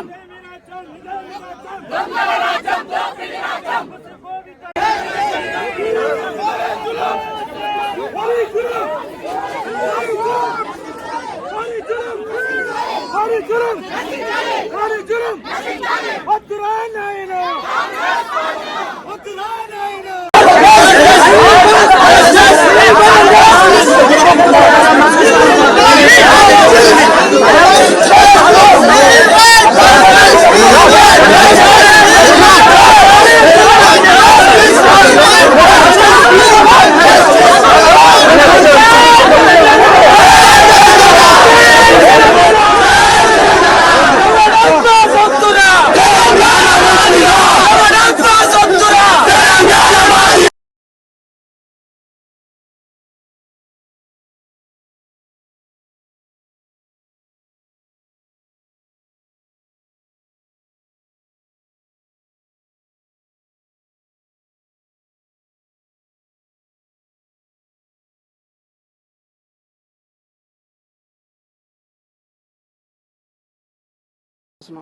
రాజ్యం దొంగల రాజ్యం దోపిడీ రాజ్యం హరిచరం హరిచరం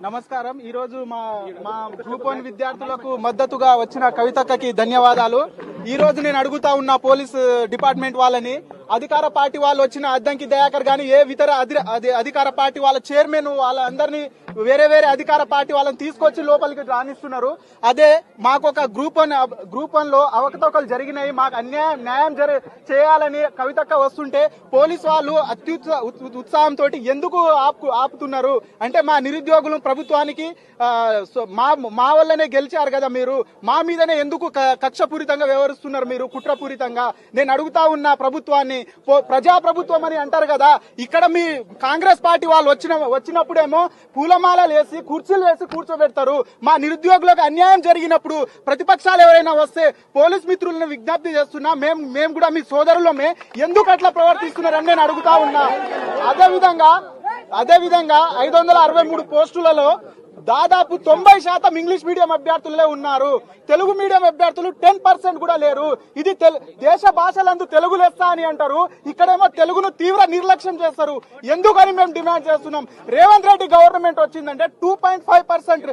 నమస్కారం. ఈ రోజు మా మా గ్రూప్ వన్ విద్యార్థులకు మద్దతుగా వచ్చిన కవితక్కకి ధన్యవాదాలు. ఈ రోజు నేను అడుగుతా ఉన్న పోలీస్ డిపార్ట్మెంట్ వాళ్ళని అధికార పార్టీ వాళ్ళు వచ్చిన అద్దంకి దయాకర్ గాని ఏ ఇతర అధి- అధి- అధికార పార్టీ వాళ్ళ చైర్మన్ వాళ్ళందరినీ వేరే వేరే అధికార పార్టీ వాళ్ళని తీసుకొచ్చి లోపలికి రాణిస్తున్నారు అదే మాకు ఒక గ్రూప్ వన్ గ్రూప్ వన్లో అవకతవకలు జరిగినాయి. మాకు అన్యాయం న్యాయం జరి చేయాలని కవితక్క వస్తుంటే పోలీస్ వాళ్ళు అత్యుత్సా ఉత్సాహంతో ఎందుకు ఆపు ఆపుతున్నారు? అంటే మా నిరుద్యోగులు ప్రభుత్వానికి మా మా వల్లనే గెలిచారు కదా మీరు. మా మీదనే ఎందుకు కక్షపూరితంగా వ్యవహరిస్తున్నారు మీరు? కుట్రపూరితంగా. నేను అడుగుతా ఉన్న ప్రభుత్వాన్ని. ప్రజాప్రభుత్వం ప్రజా ప్రభుత్వం అని అంటారు కదా. ఇక్కడ మీ కాంగ్రెస్ పార్టీ వాళ్ళు వచ్చిన వచ్చినప్పుడేమో పూల పూలమాలలు వేసి కుర్చీలు వేసి కూర్చోబెడతారు. మా నిరుద్యోగులకు అన్యాయం జరిగినప్పుడు ప్రతిపక్షాలు ఎవరైనా వస్తే పోలీస్ మిత్రులను విజ్ఞప్తి చేస్తున్నా మేము మేము కూడా మీ సోదరులమే. ఎందుకు అట్లా ప్రవర్తిస్తున్నారని నేను అడుగుతా ఉన్నా. అదే విధంగా అదే విధంగా ఐదు వందల అరవై మూడు పోస్టులలో దాదాపు తొంభై శాతం ఇంగ్లీష్ మీడియం అభ్యర్థులే ఉన్నారు. తెలుగు మీడియం అభ్యర్థులు టెన్ పర్సెంట్ కూడా లేరు. ఇది దేశ భాషలందు తెలుగు లెస్స అని అంటారు. ఇక్కడేమో తెలుగును తీవ్ర నిర్లక్ష్యం చేస్తారు. ఎందుకని మేము డిమాండ్ చేస్తున్నాం? రేవంత్ రెడ్డి గవర్నమెంట్ వచ్చిందంటే టూ పాయింట్ ఫైవ్ పర్సెంట్